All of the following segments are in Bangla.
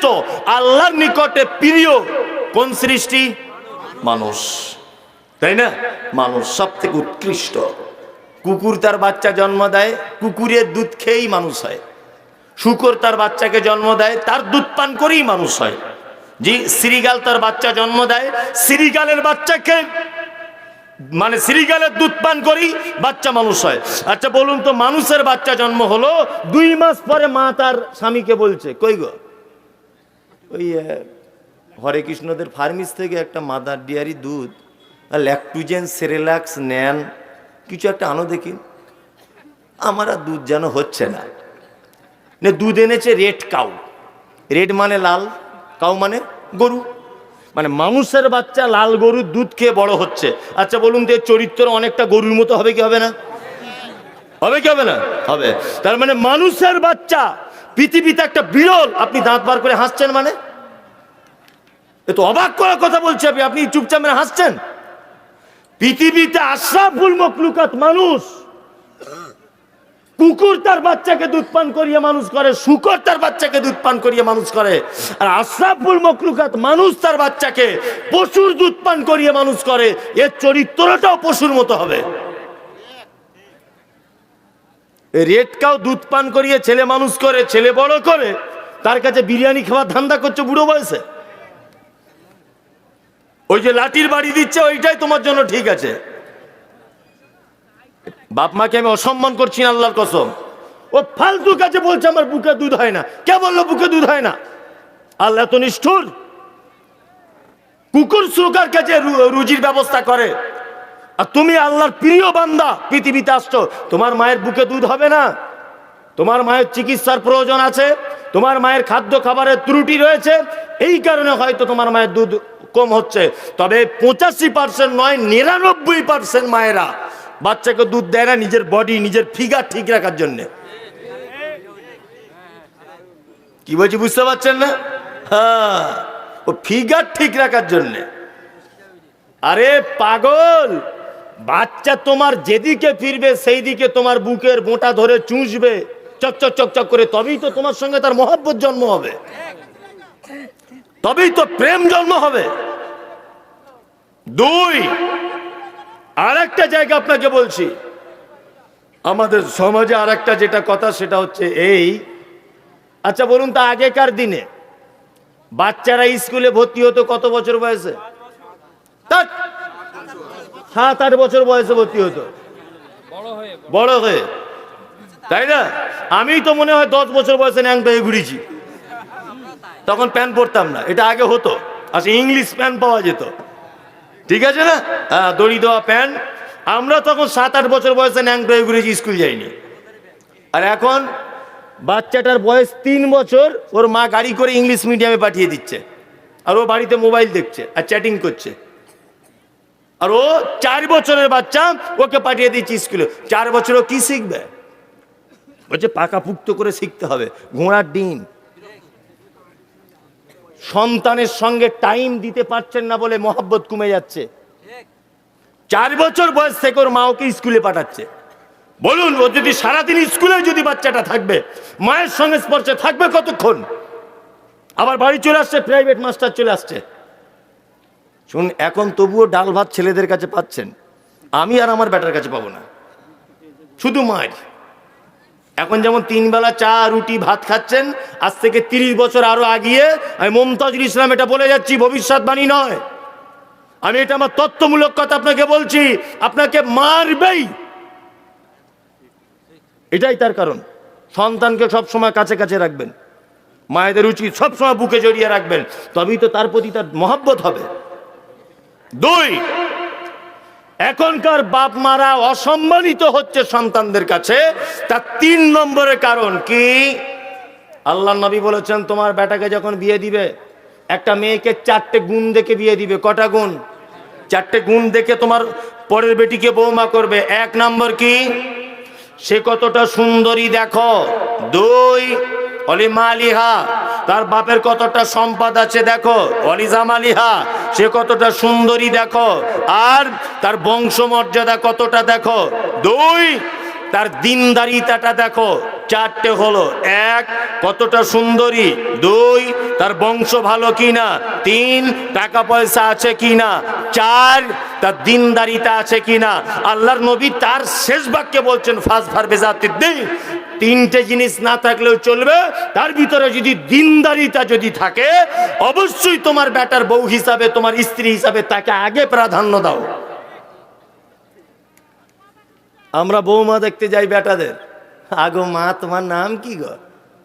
উৎকৃষ্ট আল্লাহর নিকটে প্রিয় কোন সৃষ্টি? মানুষ। তাই না? মানুষ সব থেকে উৎকৃষ্ট। কুকুর তার বাচ্চা জন্ম দেয়, কুকুরের দুধ খেয়েই মানুষ হয়। শুকর তার বাচ্চাকে জন্ম দেয়, তার দুধ পান করেই মানুষ হয়। জি, শ্রীগাল তার বাচ্চা জন্ম দেয়, শ্রীগালের বাচ্চাকে মানে শ্রীগালের দুধ পান করি বাচ্চা মানুষ হয়। আচ্ছা বলুন তো, মানুষের বাচ্চা জন্ম হলো দুই মাস পরে মা তার স্বামীকে বলছে, কই গো? ওই হরে কৃষ্ণদের ফার্মিস থেকে একটা মাদার ডিয়ারি দুধ, আর ল্যাকটুজেন সেরেলাক্স নেন কিছু একটা আনো দেখি। আমার আর দুধ যেন হচ্ছে না। নে, দুধ এনেছে রেড কাউ রেড মানে লাল কাউ মানে গরু। মানে মানুষের বাচ্চা লাল গরুর দুধ খেয়ে বড় হচ্ছে। আচ্ছা বলুন তো চরিত্র অনেকটা গরুর মতো হবে কি হবে না? হবে কি হবে না? হবে। তার মানে মানুষের বাচ্চা পৃথিবীতে একটা বিরল, আপনি দাঁত বার করে হাসছেন মানে? এ তো অবাক করার কথা বলছি আপনি আপনি চুপচাপ মেরে হাসছেন? পৃথিবীতে আশরাফুল মকলুকাত মানুষ। কুকুর তার বাচ্চাকে দুধ পান করিয়ে মানুষ করে, শুকর তার বাচ্চাকে দুধ পান করিয়ে মানুষ করে, আর আশরাফুল মকলুকাত মানুষ তার বাচ্চাকে পশুর দুধ পান করিয়ে মানুষ করে, এর চরিত্রটাও পশুর মতো হবে। রেড কাউ দুধ পান করিয়ে ছেলে মানুষ করে, ছেলে বড় করে, তার কাছে বিরিয়ানি খাওয়ার ধান্দা করছে বুড়ো বয়সে। ওই যে লাঠির বাড়ি দিচ্ছে, ওইটাই তোমার জন্য ঠিক আছে। বাপ মাকে আমি অসম্মান করছি না আল্লাহর কসম। ও ফালতু কাছে বলছে, আমার বুকে দুধ হয় না। কে বলল, বুকে দুধ হয় না? আল্লাহ তো নিষ্ঠুর। কুকুর সুকার কাছে রুজির ব্যবস্থা করে। আর তুমি আল্লাহর প্রিয় বান্দা, পৃথিবীতে আসছো। তোমার মায়ের বুকে দুধ হবে না। তোমার মায়ের চিকিৎসার প্রয়োজন আছে। তোমার মায়ের খাদ্য খাবারের ত্রুটি রয়েছে। এই কারণে হয়তো তোমার মায়ের দুধ কম হচ্ছে। তবে পঁচাশি পার্সেন্ট নয়, নিরানব্বই পার্সেন্ট মায়েরা বাচ্চাকে দুধ দেয় না নিজের বডি নিজের ফিগার ঠিক রাখার জন্যে। কি বলছি, বুঝতে পারছেন না? হ্যাঁ ও ফিগার ঠিক রাখার জন্যে। আরে পাগল! বাচ্চা তোমার যেদিকে ফিরবে সেই দিকে তোমার বুকের বোঁটা ধরে চুষবে চকচক চকচক করে তবেই তো তোমার সঙ্গে তার মহাব্বত জন্ম হবে। তবেই তো প্রেম জন্ম হবে। দুই আর একটা জায়গা আপনাকে বলছি। আমাদের সমাজে আর একটা যেটা কথা, সেটা হচ্ছে এই। আচ্ছা বলুন তা আগেকার দিনে বাচ্চারা স্কুলে ভর্তি হতো কত বছর বয়সে? সাত আট বছর বয়সে ভর্তি হতো। বড় হয়ে তাই না? আমি তো মনে হয় দশ বছর বয়সে ন্যাংটা হয়ে ঘুরেছি। তখন প্যান্ট পরতাম না এটা আগে হতো। আচ্ছা ইংলিশ প্যান্ট পাওয়া যেত। ঠিক আছে না? হ্যাঁ দড়ি দেওয়া প্যান্ট আমরা তখন সাত আট বছর বয়সে ন্যাংটা হয়ে ঘুরেছি স্কুল যাইনি। আর এখন বাচ্চাটার বয়স তিন বছর ওর মা গাড়ি করে ইংলিশ মিডিয়ামে পাঠিয়ে দিচ্ছে। আর ও বাড়িতে মোবাইল দেখছে আর চ্যাটিং করছে। আর ও চার বছরের বাচ্চা, ওকে পাঠিয়ে দিচ্ছি স্কুলে। চার বছরও কি শিখবে? বলছে পাকা পুক্ত করে শিখতে হবে। ঘোড়ার ডিম। সন্তানের সঙ্গে টাইম দিতে পারছেন না বলে মহাব্বত কমে যাচ্ছে। চার বছর বয়স থেকে ওর মা ওকে স্কুলে পাঠাচ্ছে। বলুন, ও যদি সারাদিন স্কুলে যদি বাচ্চাটা থাকবে, মায়ের সঙ্গে স্পর্শে থাকবে কতক্ষণ? আবার বাড়ি চলে আসছে প্রাইভেট মাস্টার চলে আসছে। শুন, এখন তবুও ডাল ভাত ছেলেদের কাছে পাচ্ছেন। আমি আর আমার ব্যাটার কাছে পাবো না। শুধু মায়ের। এখন যেমন তিন বেলা চা, রুটি, ভাত খাচ্ছেন, আজ থেকে তিরিশ বছর আরও আগিয়ে আমি মমতাজুল ইসলাম এটা বলে যাচ্ছি, ভবিষ্যৎবাণী নয়। আমি এটা আমার তত্ত্বমূলক কথা আপনাকে বলছি, আপনাকে মারবেই। এটাই তার কারণ। সন্তানকে সবসময় কাছে কাছে রাখবেন। মায়েদের উচিত সবসময় বুকে জড়িয়ে রাখবেন। তবেই তো তার প্রতি তার মহাব্বত হবে। দুই, এখনকার বাপ মারা অসম্মানিত হচ্ছে সন্তানদের কাছে। তার তিন নম্বরের কারণ কি? আল্লাহ নবী বলেছেন, তোমার বেটাকে যখন বিয়ে দিবে, একটা মেয়েকে চারটে গুণ দেখে বিয়ে দিবে। কটা গুণ? চারটে গুণ দেখে তোমার পরের বেটিকে বৌমা করবে। এক নম্বর কি? সে কতটা সুন্দরী, দেখো। দুই অলিমা তার বাপের কতটা সম্পদ আছে দেখো। অলিজামালিহা, সে কতটা সুন্দরী দেখো। আর তার বংশমর্যাদা কতটা দেখো। দুই তার দিনদারিতাটা দেখো, চারটে হলো। এক, কতটা সুন্দরী। দুই, তার বংশ ভালো কিনা। তিন, টাকা পয়সা আছে কিনা। চার, তার দিনদারিতা আছে কিনা। আল্লাহর নবী তার শেষ বাক্যে বলছেন ফাঁস ভার বেজাতির দিন। তিনটে জিনিস না থাকলেও চলবে। তার ভিতরে যদি দিনদারিতা যদি থাকে, অবশ্যই তোমার বেটার বউ হিসাবে, তোমার স্ত্রী হিসাবে তাকে আগে প্রাধান্য দাও। আমরা বৌমা দেখতে যাই বেটাদের। আগো মা, তোমার নাম কি গো?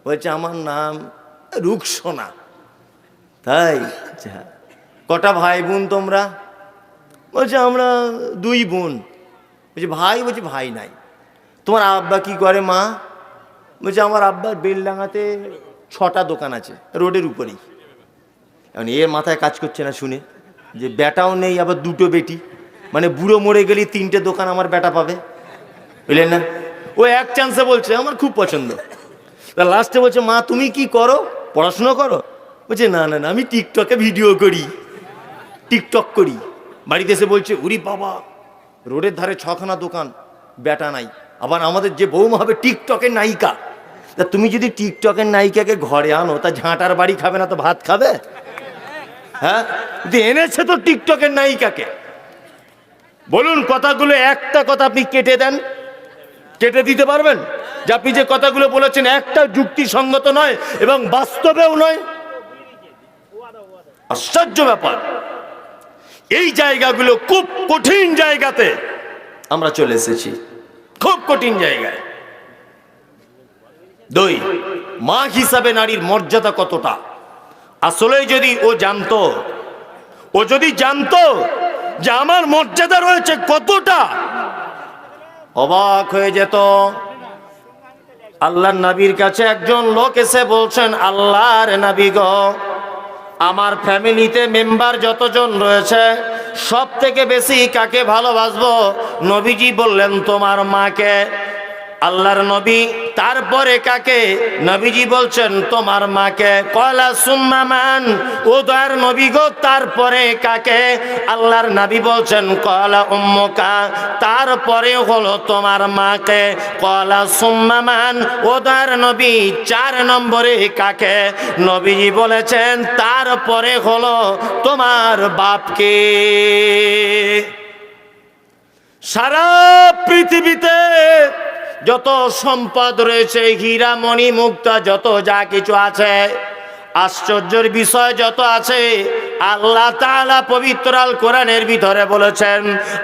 বলছে, আমার নাম রুকসোনা। তাই? আচ্ছা। কটা ভাই বোন তোমরা? বলছে, আমরা দুই বোন। বলছে, ভাই? বলছে, ভাই নাই। তোমার আব্বা কি করে মা? বলছে, আমার আব্বার বেলডাঙাতে ছটা দোকান আছে, রোডের উপরেই। এখন এর মাথায় কাজ করছে না শুনে, যে বেটাও নেই, আবার দুটো বেটি। মানে বুড়ো মরে গেলে তিনটে দোকান আমার বেটা পাবে। বুঝলেন না? ও এক চান্সে বলছে, আমার খুব পছন্দ। তা লাস্টে বলছে, মা, তুমি কি করো? পড়াশুনো করো? বলছে, না না না, আমি টিকটকে ভিডিও করি। টিকটক করি। বাড়িতে এসে বলছে, উরি বাবা, রোডের ধারে ছখানা দোকান বেটা নাই। আবার আমাদের যে বৌমা হবে টিকটকের নায়িকা। তা তুমি যদি টিকটকের নায়িকাকে ঘরে আনো, তা ঝাঁটার বাড়ি খাবে না তো ভাত খাবে? হ্যাঁ? এনেছে তো টিকটকের নায়িকাকে। বলুন, কথাগুলো, একটা কথা আপনি কেটে দেন। কেটে দিতে পারবেন? যে আপনি যে কথাগুলো বলেছেন, একটা যুক্তিসঙ্গত নয় এবং বাস্তবেও নয়। আশ্চর্য ব্যাপার। এই জায়গাগুলো খুব কঠিন জায়গাতে আমরা চলে এসেছি। খুব কঠিন জায়গায়। দুই, মা হিসাবে নারীর মর্যাদা কতটা? আসলে যদি ও জানতো, ও যদি জানতো যে আমার মর্যাদা রয়েছে কতটা অবাক হয়ে যেত। আল্লাহর নবীর কাছে একজন লোক এসে বলছেন, আল্লাহর নবী গ, আমার ফ্যামিলিতে মেম্বার যতজন রয়েছে সব থেকে বেশি কাকে ভালোবাসবো? নবীজি বললেন, তোমার মাকে। আল্লাহর নবী তারপরে কাকে? নবীজি বলছেন, তোমার মাকে। কয়লা সুম্মামান ও দয়ার নবী গো, তারপরে কাকে? আল্লাহর নবী বলছেন কয়লা উম্মকা। তারপরে হলো তোমার মাকে। কয়লা সুম্মামান ও দয়ার নবী, চার নম্বরে কাকে? নবীজি বলেছেন, তারপরে হলো তোমার বাপকে। সারা পৃথিবীতে যত সম্পদ রয়েছে হীরা মণি মুক্তা যত যা কিছু আছে আশ্চর্যের বিষয় যত আছে আল্লাহ তাআলা পবিত্র আল কোরআনের ভিতরে বলেছেন,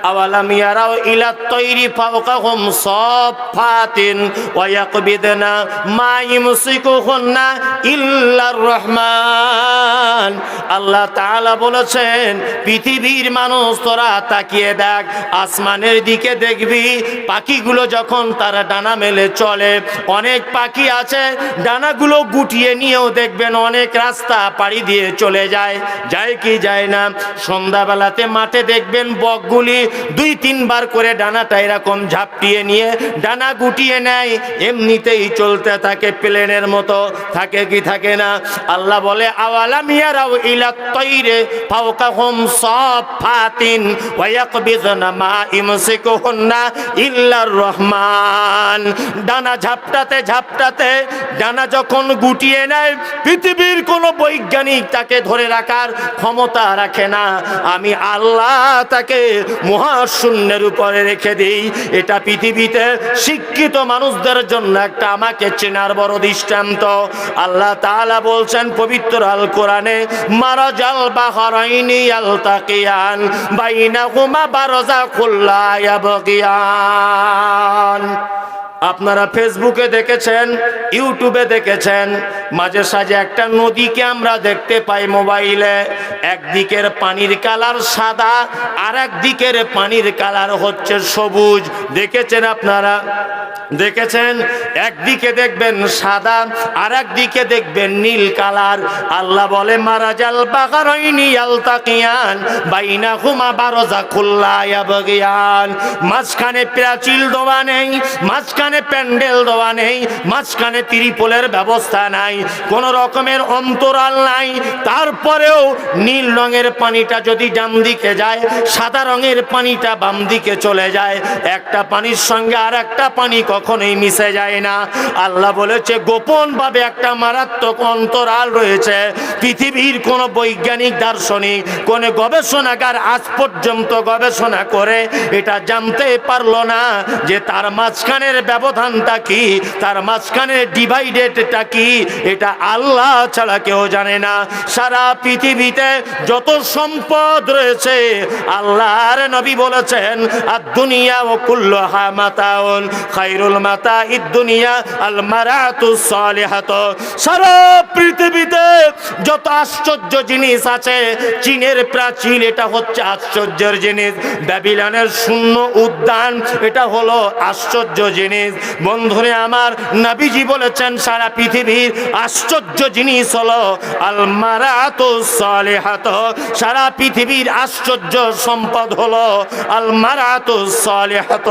আওয়ালাম ইয়ারাও ইলা তৈরি ফাওকাহুম সাফাতিন ওয়া ইয়াকবিদনা মা ইমসিকুহুন্না ইল্লার রহমান। আল্লাহ তাআলা বলেছেন, পৃথিবীর মানুষ তোরা তাকিয়ে দেখ, আসমানের দিকে দেখবি, পাখিগুলো যখন তারা ডানা মেলে চলে, অনেক পাখি আছে, ডানাগুলো গুটিয়ে নিয়েও দেখবেন অনেক রাস্তা পাড়ি দিয়ে চলে যায়। যায় কি যায় না? সন্ধ্যাবেলাতে মাঠে দেখবেন বকগুলি দুই, তিনবার করে ডানাটা এরকম ঝাপটিয়ে নিয়ে ডানা গুটিয়ে নেয়। এমনিতেই চলতে থাকে, প্লেনের মতো থাকে কি থাকে না? আল্লাহ বলে আওয়ালা মিয়ারাও ইলা তৈরে ফাওকাহুম সাফাতিন ওয়া ইয়াকবিযনা মা ইমসিকুহুন্না ইল্লার রহমান। ডানা ঝাপটাতে ঝাপটাতে ডানা যখন গুটিয়ে নেয়, পৃথিবীর কোনো বৈজ্ঞানিক তাকে ধরে রাখার ক্ষমতা রাখে না। আমি আল্লাহ তাকে মহাশূন্যের উপরে রেখে দিই। এটা পৃথিবীতে শিক্ষিত মানুষদের জন্য একটা আমাকে চেনার বড় দৃষ্টান্ত। আল্লাহ তাআলা বলছেন পবিত্র আল কোরআনে মারাজাল বাহরাইনি আল তাকিয়ান বাইনাহুমা বারজা খুল্লা ইয়াবগিয়ান। আপনারা ফেসবুকে দেখেছেন ইউটিউবে দেখেছেন, মাঝে সাঝে একটা নদীকে আমরা দেখতে পাই মোবাইলে। একদিকের পানির কালার সাদা, আর একদিকের পানির কালার হচ্ছে সবুজ। দেখেছেন আপনারা? দেখেছেন? একদিকে দেখবেন সাদা, আর একদিকে দেখবেন নীল কালার। আল্লাহ বলে, মারাজাল বাগারইনি আলতাকিয়ান বারজা মাঝখানে প্রাচীল দেওয়া নেই, মাঝখানে প্যান্ডেল দেওয়া নেই, মাঝখানে ত্রিপলের ব্যবস্থা নাই, কোন রকমের অন্তরাল নাই। তারপরেও নীল রঙের পানিটা যদি ডান দিকে যায়, সাদা রঙের পানিটা বাম দিকে চলে যায়, একটা পানির সঙ্গে আর একটা পানি কখনোই মিশে যায় না। আল্লাহ বলেছে গোপন ভাবে একটা মারাত্মক অন্তরাল রয়েছে। পৃথিবীর কোন বৈজ্ঞানিক দার্শনিক, কোন গবেষণাগার আজ পর্যন্ত গবেষণা করে এটা জানতে পারল না যে তার মাঝখানের ব্যবধানটা কি? তার মাঝখানে ডিভাইডেডটা কি? এটা আল্লাহ ছাড়া কেউ জানে না। সারা পৃথিবীতে যত সম্পদ রয়েছে, আল্লাহর নবী বলেছেন আর দুনিয়া ও কুল্লহা মাতাউল খাইরুল মাতা ইদ দুনিয়া আল মারাতু সালিহাত। সারা পৃথিবীতে যত আশ্চর্য জিনিস আছে, চীনের প্রাচীন, এটা হচ্ছে আশ্চর্যের জিনিস। ব্যাবিলনের শূন্য উদ্যান, এটা হলো আশ্চর্য জিনিস। বন্ধুরে আমার নাবিজি বলেছেন, সারা পৃথিবীর আশ্চর্য জিনিস হলো আলমারাত সালেহাত সারা পৃথিবীর আশ্চর্য সম্পদ হলো আলমারাত সালেহাত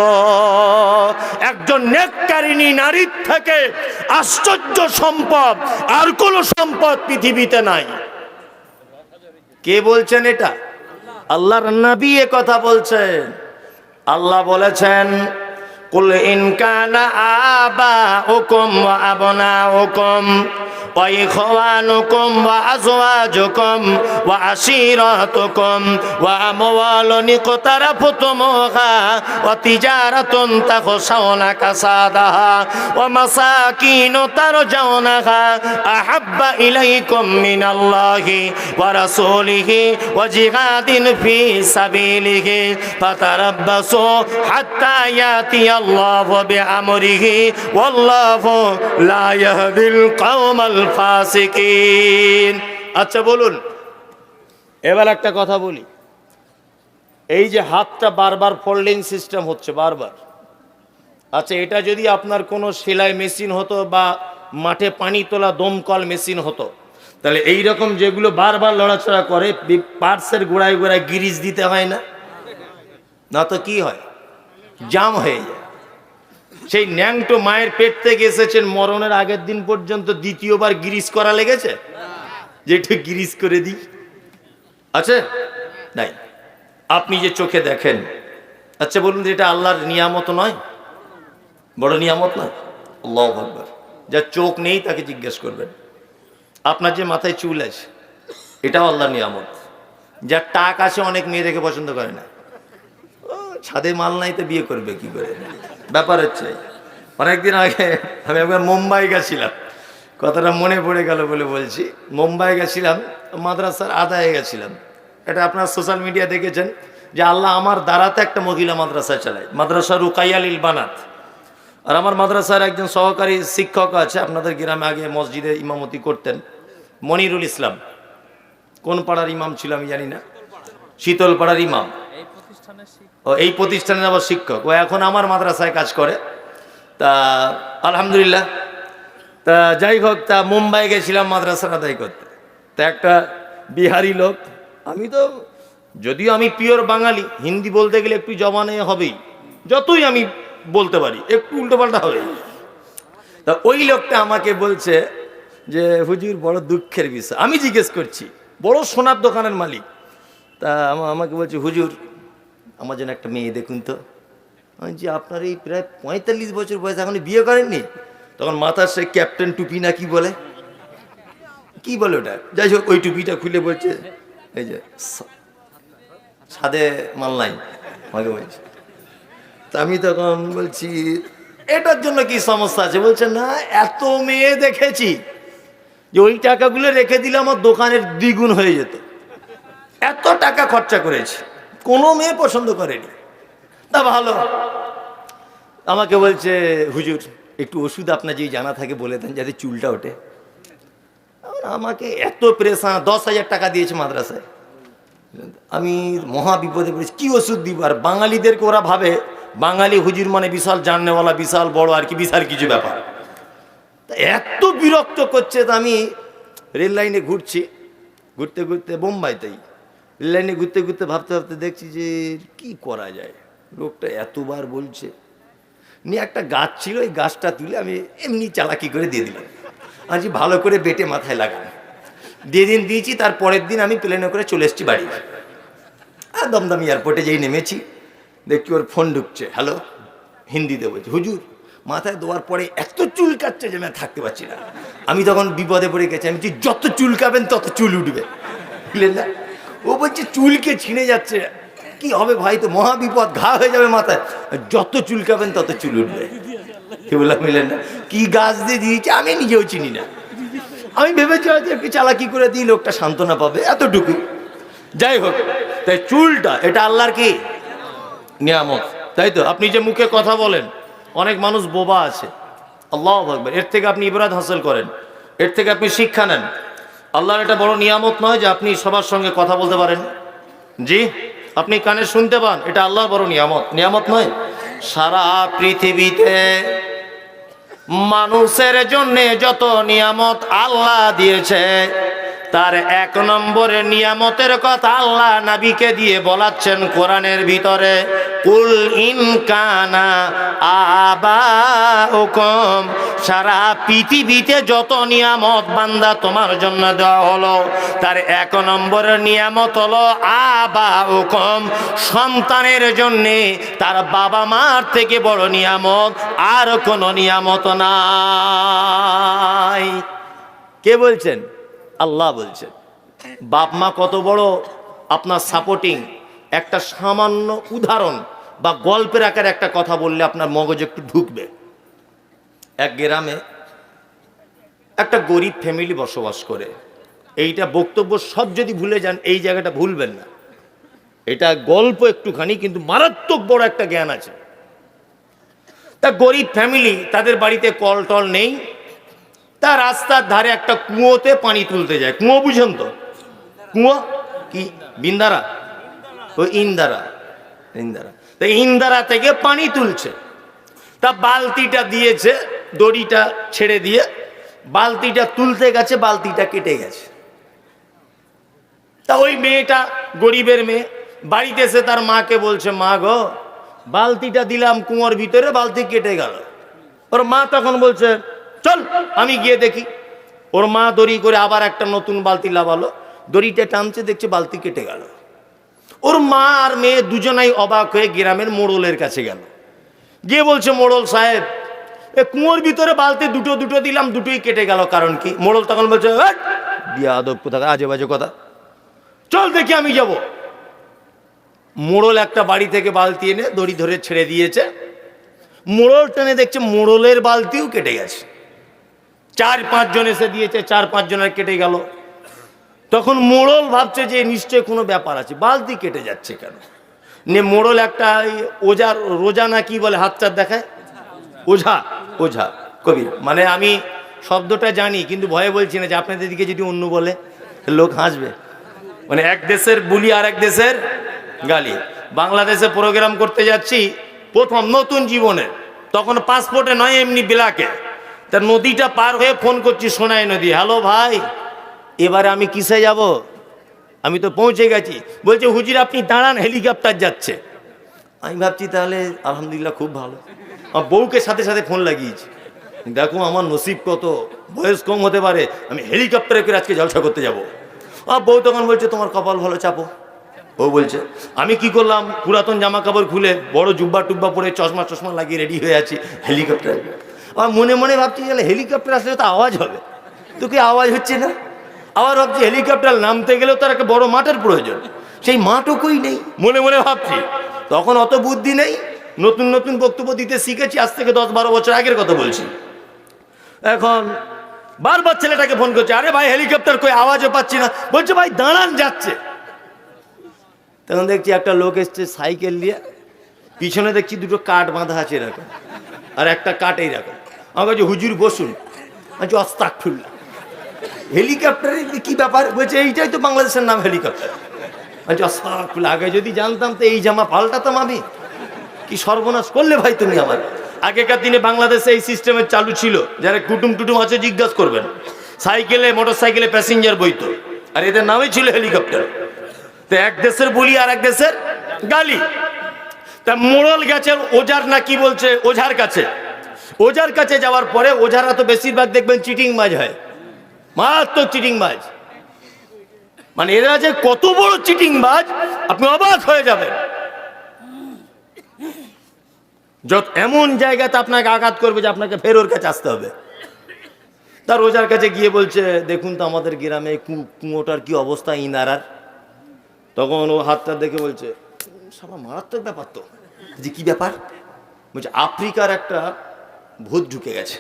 একজন নেককারিনী নারীর থেকে আশ্চর্য সম্পদ, আর কোনো সম্পদ পৃথিবীতে নাই। কে বলছেন এটা? আল্লাহর নবী এ কথা বলছেন। আল্লাহ বলেছেন কুল ইনকানা আবা ওকম আবনা হুকুম وإخوانكم وأزواجكم وعشيرتكم وأموال اقترفتموها وتجارة تخشون كسادها ومساكين ترجونها أحب إليكم من الله ورسوله وجهاد في سبيله فتربصوا حتى يأتي الله بأمره والله لا يهدي القوم আচ্ছা বলুন। এবার একটা কথা বলি। এই যে হাতটা বারবার ফোল্ডিং সিস্টেম হচ্ছে, বারবার। আচ্ছা এটা যদি আপনার কোনো সেলাই মেশিন হতো বা মাঠে পানি তোলা দমকল মেশিন হতো, তাহলে এই রকম যেগুলো বারবার লড়াচড়া করে পার্সের গোড়ায় গোড়ায় গিরিজ দিতে হয় না? না তো কি হয়? জাম হয়ে যায়। সেই ন্যাংটো মায়ের পেট থেকে এসেছেন মরণের আগের দিন পর্যন্ত দ্বিতীয়বার গিরিজ করা লেগেছে? যে একটু গিরিজ করে দিই। আছে? নাই। আপনি যে চোখে দেখেন আচ্ছা বলুন যে এটা আল্লাহর নিয়ামত নয়? বড় নিয়ামত নয়? আল্লাহ আকবর। যার চোখ নেই তাকে জিজ্ঞেস করবেন। আপনার যে মাথায় চুল আছে, এটাও আল্লাহর নিয়ামত। যার টাক আছে অনেক মেয়ে দেখে পছন্দ করে না। ছাদে মাল নাই তো বিয়ে করবে কি করে? ব্যাপার হচ্ছে, অনেকদিন আগে আমি একবার মুম্বাই গেছিলাম। কথাটা মনে পড়ে গেল বলে বলছি। মুম্বাই গেছিলাম, মাদ্রাসার আদায়ে গেছিলাম। এটা আপনার সোশ্যাল মিডিয়া দেখেছেন যে আল্লাহ আমার দ্বারাতে একটা মহিলা মাদ্রাসা চালায়, মাদ্রাসা রুকাইয়াল ইলবানাত আর আমার মাদ্রাসার একজন সহকারী শিক্ষক আছে, আপনাদের গ্রামে আগে মসজিদে ইমামতি করতেন, মনিরুল ইসলাম। কোন পাড়ার ইমাম ছিল আমি জানি না। শীতল পাড়ার ইমাম। ও, এই প্রতিষ্ঠানের আবার শিক্ষক। ও, এখন আমার মাদ্রাসায় কাজ করে। তা, আলহামদুলিল্লাহ। তা, যাই হোক, তা, মুম্বাই গেছিলাম মাদ্রাসার আদায় করতে। তা, একটা বিহারি লোক। আমি তো, যদিও আমি পিওর বাঙালি, হিন্দি বলতে গেলে একটু জবানে হবেই। যতই আমি বলতে পারি, একটু উল্টোপাল্টা হবে। তা, ওই লোকটা আমাকে বলছে যে, হুজুর, বড় দুঃখের বিষয়। আমি জিজ্ঞেস করছি, বড় সোনার দোকানের মালিক? তা, আমা- আমাকে বলছে, হুজুর আমার জন্য একটা মেয়ে, দেখুন তো। যে আপনার এই প্রায় পঁয়তাল্লিশ বছর বয়স এখন বিয়ে করেননি? তখন মাথার সে ক্যাপ্টেন টুপি না কি বলে? কি বলে ওটা? যাই হোক, ওই টুপিটা খুলে বলছে, এই যে সাদে মাল নাই আমাকে বলছে। তা আমি তখন বলছি, এটার জন্য কি সমস্যা আছে? বলছে, না, এত মেয়ে দেখেছি যে ওই টাকাগুলো রেখে দিলে আমার দোকানের দ্বিগুণ হয়ে যেত। এত টাকা খরচা করেছি। কোনো মেয়ে পছন্দ করেনি। তা ভালো। আমাকে বলছে, হুজুর, একটু ওষুধ আপনার যদি জানা থাকে বলে দেন, যাতে চুলটা ওঠে। আমাকে এত প্রেশান দশ হাজার টাকা দিয়েছে মাদ্রাসায়। আমি মহা বিপদে পড়েছি। কি ওষুধ দিব? আর বাঙালিদেরকে ওরা ভাবে, বাঙালি হুজুর মানে বিশাল জাননেওয়ালা, বিশাল বড়, আর কি বিশাল কিছু ব্যাপার। তা এত বিরক্ত করছে, তা আমি রেল লাইনে ঘুরছি। ঘুরতে ঘুরতে বোম্বাইতেই। লাইনে ঘুরতে ঘুরতে ভাবতে ভাবতে দেখছি যে, কি করা যায়? লোকটা এতবার বলছে। নিয়ে একটা গাছ ছিল ওই গাছটা তুলে আমি এমনি চালাকি করে দিয়ে দিলাম। আজ ভালো করে বেটে মাথায় লাগানো দিয়ে দিন দিয়েছি, তার পরের দিন আমি প্লেনে করে চলে এসেছি বাড়ি। আর দমদম এয়ারপোর্টে যেই নেমেছি দেখছি ওর ফোন ঢুকছে। হ্যালো হিন্দিতে বলছে, হুজুর, মাথায় দেওয়ার পরে এত চুল কাটছে যে আমি থাকতে পারছি না। আমি তখন বিপদে পড়ে গেছি। আমি যত চুল কাবেন তত চুল উঠবে। বুঝলেন না? ও বলছে, চুলকে ছিঁড়ে যাচ্ছে। কি হবে ভাই, তো মহা বিপদ, ঘা হয়ে যাবে মাথায়। যত চুল কাবেন তত চুল উঠবে। কি বললাম বুঝলেন না? কি গাছ দিয়ে দিয়েছে, আমি নিজেও চিনি না। আমি ভেবেছি হয়তো একটু চালাকি করে দিই, লোকটা সান্ত্বনা পাবে, এতটুকু। যাই হোক, তাই চুলটা, এটা আল্লাহর কি? নিয়ামত। তাই তো? আপনি যে মুখে কথা বলেন, অনেক মানুষ বোবা আছে। আল্লাহ আকবার। এর থেকে আপনি ইবরাত হাসিল করেন। এর থেকে আপনি শিক্ষা নেন। আল্লাহর এটা বড় নিয়ামত নয় যে আপনি সবার সঙ্গে কথা বলতে পারেন। জি, আপনি কানে শুনতে পান, এটা আল্লাহর বড় নিয়ামত। নিয়ামত নয়, সারা পৃথিবীতে মানুষের জন্য যত নিয়ামত আল্লাহ দিয়েছে তার এক নম্বরের নিয়ামতের কথা আল্লাহ নাবিকে দিয়ে বলাচ্ছেন কোরআনের ভিতরে, কুল ইনকানা আবা সারা পৃথিবীতে যত নিয়ামত বান্দা তোমার জন্য দেওয়া হলো। তার এক নম্বরের নিয়ামত হলো আবা হুকুম সন্তানের জন্যে তার বাবা মার থেকে বড় নিয়ামত, আর কোনো নিয়ামত নাই। কে বলছেন? আল্লাহ বলছেন বাপ মা কত বড়, আপনার সাপোর্টিং একটা সামান্য উদাহরণ বা গল্পের আকারে একটা কথা বললে আপনার মগজ একটু ঢুকবে। এক গ্রামে একটা গরিব ফ্যামিলি বসবাস করে। এইটা বক্তব্য সব যদি ভুলে যান, এই জায়গাটা ভুলবেন না। এটা গল্প একটুখানি, কিন্তু মারাত্মক বড় একটা জ্ঞান আছে। তা গরিব ফ্যামিলি তাদের বাড়িতে কল টল নেই তা রাস্তার ধারে একটা কুয়োতে পানি তুলতে যায়। কুয়ো বুঝেন তো? কুয়ো? কি? বিন্দারা? ও ইন্দারা। ইন্দারা। তা ইন্দারা থেকে পানি তুলছে। তা বালতিটা দিয়েছে, দড়িটা ছেড়ে দিয়ে, বালতিটা তুলতে গেছে, বালতিটা কেটে গেছে। তা ওই মেয়েটা গরিবের মেয়ে, বাড়িতে এসে তার মাকে বলছে, মা গো, বালতিটা দিলাম কুয়োর ভিতরে, বালতি কেটে গেল। ওর মা তখন বলছে চল, আমি গিয়ে দেখি। ওর মা দড়ি করে আবার একটা নতুন বালতি লাভালো। দড়িটা টানছে, দেখছে বালতি কেটে গেল। ওর মা আর মেয়ে দুজনাই অবাক হয়ে গ্রামের মোড়লের কাছে গেল। গিয়ে বলছে, মোড়ল সাহেব, এ কুয়োর ভিতরে বালতি দুটো দুটো দিলাম, দুটোই কেটে গেল। কারণ কি? মোড়ল তখন বলছে বিয়া আদব কোথা আজে বাজে কথা। চল দেখি আমি যাব। মোড়ল একটা বাড়ি থেকে বালতি এনে দড়ি ধরে ছেড়ে দিয়েছে। মোড়ল টেনে দেখছে মোড়লের বালতিও কেটে গেছে। চার পাঁচজন এসে দিয়েছে, চার পাঁচজনের কেটে গেল। তখন মোড়ল ভাবছে যে নিশ্চয় কোনো ব্যাপার আছে, বালতি কেটে যাচ্ছে কেন? নে মোড়ল একটা ওজার রোজা না কি বলে, হাত চার দেখায়? ওঝা ওঝা, কবি। মানে আমি শব্দটা জানি, কিন্তু ভয়ে বলছি না যে আপনাদের দিকে যদি অন্য বলে, লোক হাসবে। মানে এক দেশের বুলি আর এক দেশের গালি। বাংলাদেশে প্রোগ্রাম করতে যাচ্ছি, প্রথম নতুন জীবনে। তখন পাসপোর্টে নয়, এমনি বিলাকে তা নদীটা পার হয়ে ফোন করছি, সোনাই নদী। হ্যালো ভাই, এবারে আমি কিসে যাব? আমি তো পৌঁছে গেছি। বলছে, হুজির, আপনি দাঁড়ান, হেলিকপ্টার যাচ্ছে। আমি ভাবছি তাহলে আলহামদুলিল্লাহ খুব ভালো। আমার বউকে সাথে সাথে ফোন লাগিয়েছি। দেখো আমার নসিব কত, বয়স কম হতে পারে, আমি হেলিকপ্টারে করে আজকে জলসা করতে যাব। আমার বউ তখন বলছে, তোমার কপাল ভালো, চাপো। ও বলছে, আমি কি করলাম? পুরাতন জামা কাপড় খুলে বড় জুব্বা টুব্বা পরে চশমা চশমা লাগিয়ে রেডি হয়ে আছি, হেলিকপ্টার। আমার মনে মনে ভাবছি তাহলে হেলিকপ্টার আসলে তো আওয়াজ হবে। তো কি আওয়াজ হচ্ছে না? আবার ভাবছি হেলিকপ্টার নামতে গেলেও তার একটা বড় মাঠের প্রয়োজন। সেই মাঠও নেই, মনে মনে ভাবছি। তখন অত বুদ্ধি নেই, নতুন নতুন বক্তব্য দিতে শিখেছি, আজ থেকে দশ বারো বছর আগের কথা বলছি। এখন বারবার ছেলেটাকে ফোন করছে, আরে ভাই হেলিকপ্টার কই? আওয়াজও পাচ্ছি না। বলছে, ভাই, দাঁড়ান, যাচ্ছে। তখন দেখছি একটা লোক এসছে সাইকেল নিয়ে, পিছনে দেখছি দুটো কাঠ বাঁধা আছে এরকম, আর একটা কাঠ এইরকম আমার কাছে হুজুর, বসুন। আচ্ছা অস্তাক খুললাম হেলিকপ্টারে কি ব্যাপার? বলছে, এইটাই তো বাংলাদেশের নাম হেলিকপ্টার আচ্ছা অস্তাক খুলে আগে যদি জানতাম তো এই জামা পাল্টাতাম আমি। কি সর্বনাশ করলে ভাই তুমি আমার? আগেকার দিনে বাংলাদেশে এই সিস্টেমের চালু ছিল, যারা কুটুম টুটুম আছে জিজ্ঞাসা করবেন। সাইকেলে মোটর সাইকেলে প্যাসেঞ্জার বইতো। আর এদের নামই ছিল হেলিকপ্টার তো এক দেশের বলি আর এক দেশের গালি। তা মোড়ল গেছে ওজার না কি বলছে? ওঝার কাছে। ওঝার কাছে যাওয়ার পরে ওঝারা তো বেশিরভাগ দেখবেন চিটিং মাছ হয়। মারাত্মক চিটিং মাছ। মানে এরা যে কত বড় চিটিং বাজ আপনি অবাক হয়ে যাবেন। যত এমন জায়গাতে আপনাকে আঘাত করবে যে আপনাকে ফের ওর কাছে আসতে হবে। তার রোজার কাছে গিয়ে বলছে, দেখুন তো আমাদের গ্রামে কুয়োটার কি অবস্থা ইনারার? তখন ও হাতটা দেখে বলছে সারা মারাত্মক ব্যাপার তো। যে কি ব্যাপার? বলছে, আফ্রিকার একটা ভূত ঢুকে গেছে।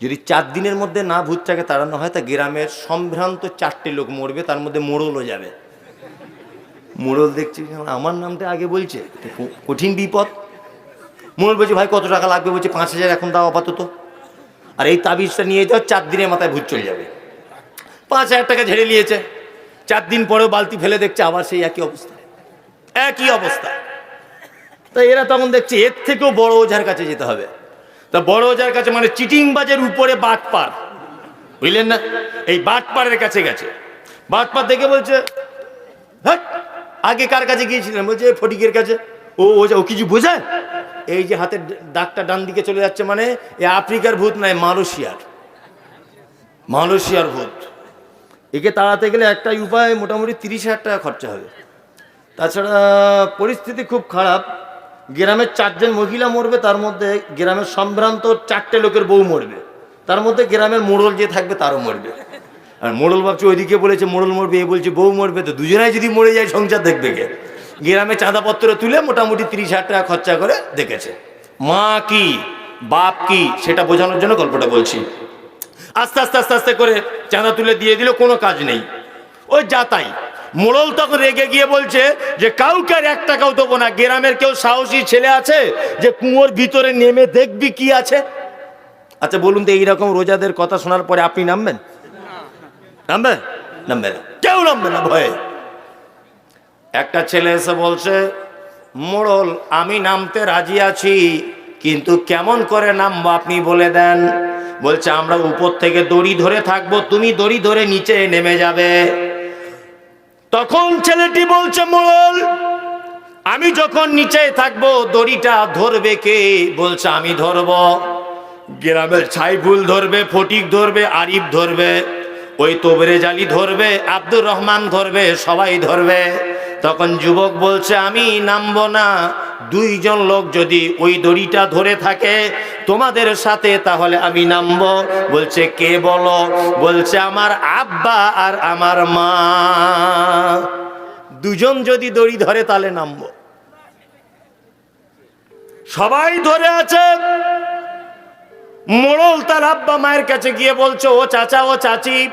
যদি চার দিনের মধ্যে না ভূতটাকে তাড়ানো হয়, তা গ্রামের সম্ভ্রান্ত চারটে লোক মরবে, তার মধ্যে মোড়লও যাবে। মোড়ল দেখছি আমার নামটা আগে বলছে কঠিন বিপদ। মোড়ল বলছে, ভাই, কত টাকা লাগবে? বলছে, পাঁচ হাজার, এখন দাও আপাতত। আর এই তাবিজটা নিয়ে যাও, চার দিনের মাথায় ভূত চলে যাবে। পাঁচ হাজার টাকা ঝেড়ে নিয়েছে। চার দিন পরেও বালতি ফেলে দেখছে, আবার সেই একই অবস্থা। একই অবস্থা। তা এরা তখন দেখছে, এর থেকেও বড় ওঝার কাছে যেতে হবে। তা বড় ওঝার কাছে মানে চিটিংবাজের উপরে বাটপার। বুঝলেন না? এই বাটপাড়ের কাছে গেছে। বাটপার দেখে বলছে হ্যাঁ আগে কার কাছে গিয়েছিলেন? বলছে ফটিকের কাছে। ও ওঝা ও কিছু বোঝায়? এই যে হাতের দাগটা ডান দিকে চলে যাচ্ছে মানে এ আফ্রিকার ভূত নয়, মালয়েশিয়ার। মালয়েশিয়ার ভূত। একে তাড়াতে গেলে একটাই উপায়, মোটামুটি তিরিশ হাজার টাকা খরচা হবে। তাছাড়া পরিস্থিতি খুব খারাপ। গ্রামের চারজন মহিলা মরবে, তার মধ্যে গ্রামের সম্ভ্রান্ত চারটে লোকের বউ মরবে। তার মধ্যে গ্রামের মোড়ল যে থাকবে, তারও মরবে। আর মোড়ল ভাবছে, ওইদিকে বলেছে, মোড়ল মরবে, এ বলছে, বউ মরবে, তো দুজনাই যদি মরে যায়, সংসার দেখবে কে? গ্রামে চাঁদাপত্র তুলে মোটামুটি তিরিশ হাজার টাকা খরচা করে দেখেছে। মা কি, বাপ কি, সেটা বোঝানোর জন্য গল্পটা বলছি। আস্তে আস্তে আস্তে আস্তে করে চাঁদা তুলে দিয়ে দিল, কোনো কাজ নেই। ওই যাতাই মোড়ল তখন রেগে গিয়ে বলছে যে, কাউকে আর এক টাকাও দেবো না। গ্রামের কেউ সাহসী ছেলে আছে যে, কুয়োর ভিতরে নেমে দেখবি কি আছে? আচ্ছা বলুন তো, এইরকম রোজাদের কথা শোনার পরে আপনি নামবেন? নামবে নামবে না। কেউ নামবে না, ভয়ে। একটা ছেলে এসে বলছে, মোড়ল, আমি নামতে রাজি আছি, কিন্তু কেমন করে নামবো আপনি বলে দেন? বলছে, আমরা উপর থেকে দড়ি ধরে থাকব, তুমি দড়ি ধরে নিচে নেমে যাবে। তখন ছেলেটি বলছে, মোড়ল, আমি যখন নিচে থাকব, দড়িটা ধরবে কে? বলছে, আমি ধরবো। গ্রামের ছাইফুল ধরবে, ফটিক ধরবে, আরিফ ধরবে, ওই তোবরে জালি ধরবে, আব্দুর রহমান ধরবে, সবাই ধরবে। তখন যুবক বলছে, আমি নামবো না। দুইজন লোক যদি ওই দড়িটা ধরে থাকে তোমাদের সাথে তাহলে আমি নামবো। বলছে, কে বলো? বলছে, আমার আব্বা আর আমার মা। দুজন যদি দড়ি ধরে, তাহলে নামবো। সবাই ধরে আছে। মোড়ল তার আব্বা মায়ের কাছে গিয়ে বলছে, ও চাচা, ও চাচি,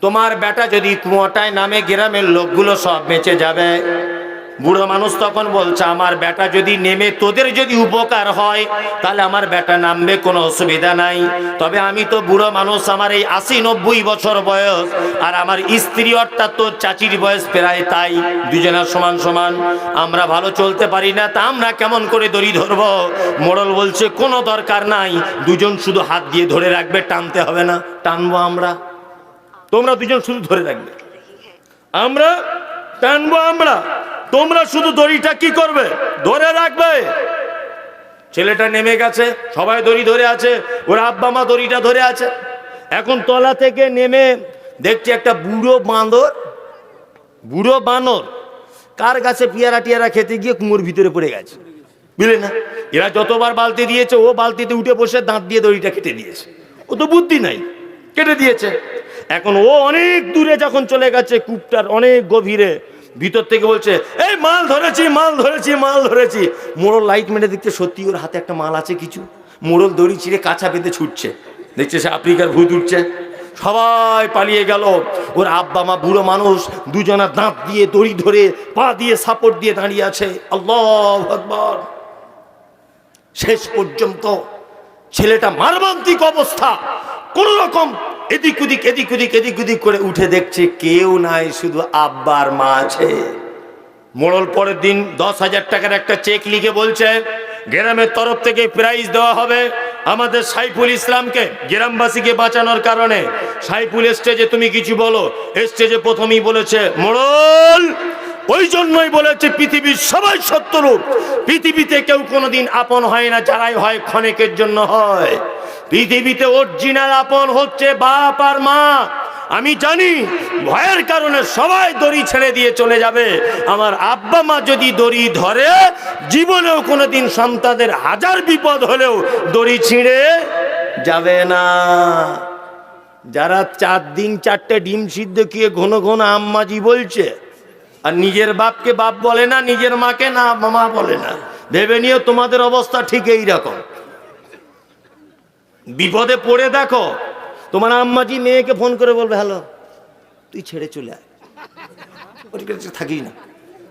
তোমার বেটা যদি কুয়োটায় নামে, গ্রামের লোকগুলো সব বেঁচে যাবে। বুড়ো মানুষ তখন বলছে, আমার বেটা যদি নেমে তোদের যদি উপকার হয়, তাহলে আমার বেটা নামবে, কোনো অসুবিধা নাই। তবে আমি তো বুড়ো মানুষ, আমার এই আশি নব্বই বছর বয়স, আর আমার স্ত্রী অর্থাৎ তোর চাচির বয়স প্রায় তাই দুজনের সমান সমান। আমরা ভালো চলতে পারি না, তা আমরা কেমন করে দড়ি ধরবো? মোড়ল বলছে, কোনো দরকার নাই, দুজন শুধু হাত দিয়ে ধরে রাখবে, টানতে হবে না, টানবো আমরা। তোমরা দুজন শুধু ধরে রাখবে। আমরা টানবো আমরা। তোমরা শুধু দড়িটা কি করবে? ধরে রাখবে। ছেলেটা নেমে গেছে, সবাই দড়ি ধরে আছে, ওর আব্বা মা দড়িটা ধরে আছে। এখন তলা থেকে নেমে দেখছি একটা বুড়ো বাঁদর, বুড়ো বানর, কার গাছে পিয়ারা টিয়ারা খেতে গিয়ে কুমোর ভিতরে পড়ে গেছে। বুঝলে না? এরা যতবার বালতি দিয়েছে, ও বালতিতে উঠে বসে দাঁত দিয়ে দড়িটা কেটে দিয়েছে। ও তো বুদ্ধি নাই, কেটে দিয়েছে। এখন ও অনেক দূরে যখন চলে গেছে, কূপটার অনেক গভীরে ভিতর থেকে বলছে, এই মাল ধরেছি মাল ধরেছি মাল ধরেছি। মোড়ল লাইট মেরে দেখতে সত্যি ওর হাতে একটা মাল আছে কিছু। মোড়ল দড়ি চিড়ে কাঁচা বেঁধে ছুটছে। দেখছে সে আফ্রিকার ভূত উঠছে। সবাই পালিয়ে গেল। ওর আব্বা, মা, বুড়ো মানুষ দুজনা দাঁত দিয়ে, দড়ি ধরে, পা দিয়ে, সাপোর্ট দিয়ে দাঁড়িয়ে আছে। আল্লাহ আকবার। শেষ পর্যন্ত ছেলেটা মারমান্তিক অবস্থা। কোন রকম এদিক ওদিক এদিক ওদিক এদিক ওদিক করে উঠে দেখছে কেউ নাই, শুধু আব্বার মা আছে। মোড়ল পরের দিন দশ হাজার টাকার একটা চেক লিখে বলছে, গ্রামের তরফ থেকে প্রাইজ দেওয়া হবে আমাদের সাইফুল ইসলামকে, গ্রামবাসীকে বাঁচানোর কারণে। সাইফুল স্টেজে তুমি কিছু বলো, স্টেজে প্রথমেই বলেছে, মোড়ল ওই জন্যই বলেছে পৃথিবীর সবাই সত্যরূপ পৃথিবীতে কেউ কোনোদিন আপন হয় না, যারাই হয় ক্ষণেকের জন্য হয়। পৃথিবীতে অরিজিনাল আপন হচ্ছে বাপ আর মা। আমি জানি, ভয়ের কারণে সবাই দড়ি ছেড়ে দিয়ে চলে যাবে। আমার আব্বা মা যদি দড়ি ধরে, জীবনেও কোনোদিন সন্তানদের হাজার বিপদ হলেও দড়ি ছিঁড়ে যাবে না। যারা চার দিন চারটে ডিম সিদ্ধ খেয়ে ঘন ঘন আম্মাজি বলছে আর নিজের বাপকে বাপ বলে না, নিজের মাকে না, মামা বলে না। ভেবে নিও তোমাদের অবস্থা ঠিক এই রকম। বিপদে পড়ে দেখো, তোমার আম্মাজি মেয়েকে ফোন করে বলবে, হ্যালো, তুই ছেড়ে চলে আয়। থাকিস না।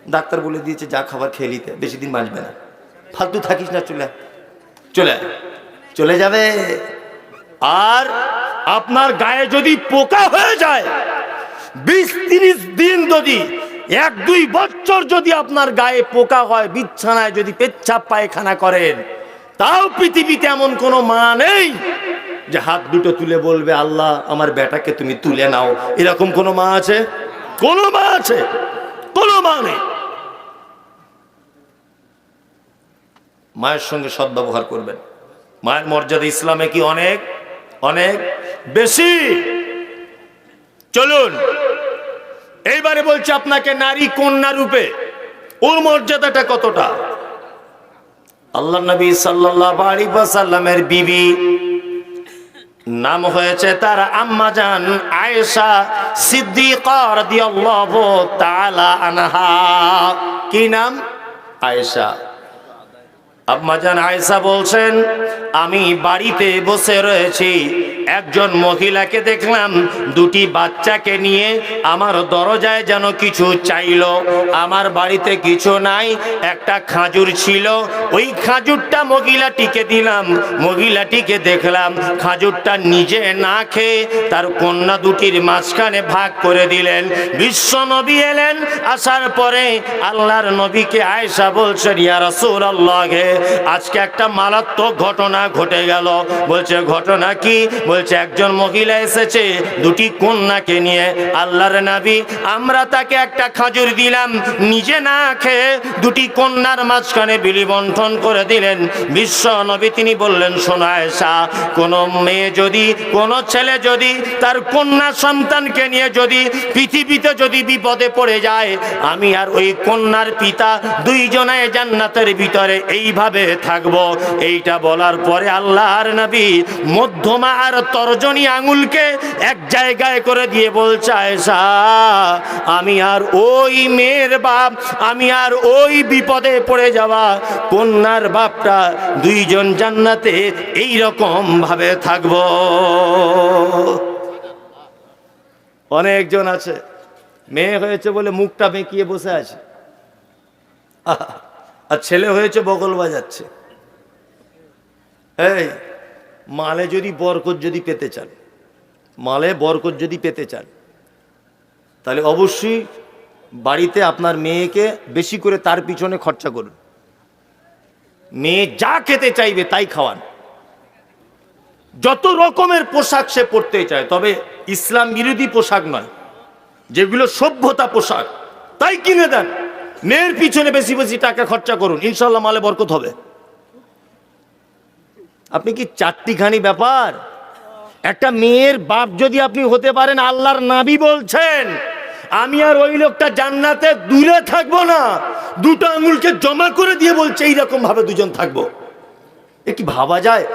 ডাক্তার বলে দিয়েছে, যা খাবার খেয়ে নিতে, বেশি দিন বাঁচবে না। ফালতু থাকিস না, চলে। চলে। চলে যাবে। আর আপনার গায়ে যদি পোকা হয়ে যায়, বিশ তিরিশ দিন যদি এক দুই বছর যদি আপনার গায়ে পোকা হয়, বিছানায় যদি পেচ্ছাপ পায়খানা করেন, তাও পৃথিবীতে এমন কোনো মা নেই যে হাত দুটো তুলে বলবে, আল্লাহ, আমার বেটাকে তুমি তুলে নাও। এরকম কোনো মা আছে? কোনো মা আছে? কোনো মা নেই। মায়ের সঙ্গে সদ্ব্যবহার করবেন। মায়ের মর্যাদা ইসলামে কি অনেক? অনেক বেশি। চলুন। এইবারে বলছে আপনাকে নারী কন্যা রূপে, ওর মর্যাদাটা কতটা? আল্লাহ নবী সাল্লামের বিবি নাম হয়েছে তার আম্মা জান আয়েশা সিদ্দিকর রাদিয়াল্লাহু তাআলা আনহা। কি নাম? আয়েশা। আম্মাজান আয়েশা বলছেন, আমি বাড়িতে বসে রয়েছি। একজন মহিলাকে দেখলাম দুটি বাচ্চাকে নিয়ে আমার দরজায় যেন কিছু চাইলো। আমার বাড়িতে কিছু নাই, একটা খাজুর ছিল। ওই খাজুরটা মহিলাটিকে দিলাম। মহিলাটিকে দেখলাম খাজুরটা নিজে না খেয়ে তার কন্যা দুটির মাঝখানে ভাগ করে দিলেন। বিশ্ব নবী এলেন। আসার পরে আল্লাহর নবীকে আয়েশা বলছেন, ইয়া রাসূলুল্লাহ আজকে একটা মারাত্মক ঘটনা ঘটে গেল। বলছে, ঘটনা কি? বলছে, একজন মহিলা এসেছে দুটি কন্যাকে নিয়ে। আল্লাহর নবী, আমরা তাকে একটা খাজুর দিলাম। নিজে না খেয়ে দুটি কন্যার মাঝখানে বিলি বন্টন করে দিলেন। বিশ্ব নবী তিনি বললেন, শোনো আয়েশা, কোনো মেয়ে যদি, কোনো ছেলে যদি তার কন্যা সন্তানকে নিয়ে যদি পৃথিবীতে যদি বিপদে পড়ে যায়, আমি আর ওই কন্যার পিতা দুইজনায় জান্নাতের ভিতরে। এইভাবে থাকব? এইটা বলার পরে আল্লাহর নবী মধ্যমা আর তর্জনী আঙুলকে এক জায়গায় করে দিয়ে বলছে আয়েশা আমি আর ওই মেয়ের বাপ আমি আর ওই বিপদে পড়ে যাওয়া কন্যার বাপটা দুইজন জান্নাতে এই রকম ভাবে থাকব। অনেকজন আছে মেয়ে হয়েছে বলে মুখটা বেঁকিয়ে বসে আছে। আহা, আর ছেলে হয়েছে বগল বাজাচ্ছে। এই, মালে যদি বরকত যদি পেতে চান, মালে বরকত যদি পেতে চান, তাহলে অবশ্যই বাড়িতে আপনার মেয়েকে বেশি করে তার পিছনে খরচা করুন। মেয়ে যা খেতে চাইবে তাই খাওয়ান। যত রকমের পোশাক সে পরতে চায়, তবে ইসলাম বিরোধী পোশাক নয়, যেগুলো সভ্যতা পোশাক, তাই কিনে দেন। মেয়ের পিছনে বেশি বেশি টাকা খরচা করুন ইনশাল্লাহ মালে বরকত হবে। আপনি কি চারটিখানি ব্যাপার? একটা মেয়ের বাপ যদি আপনি হতে পারেন, আল্লাহর নাবি বলছেন, আমি আর ওই লোকটা জান্নাতে দূরে থাকব না, দুটো আঙুলকে জমা করে দিয়ে বলছে এইরকম ভাবে দুজন থাকব। এ কি ভাবা যায়?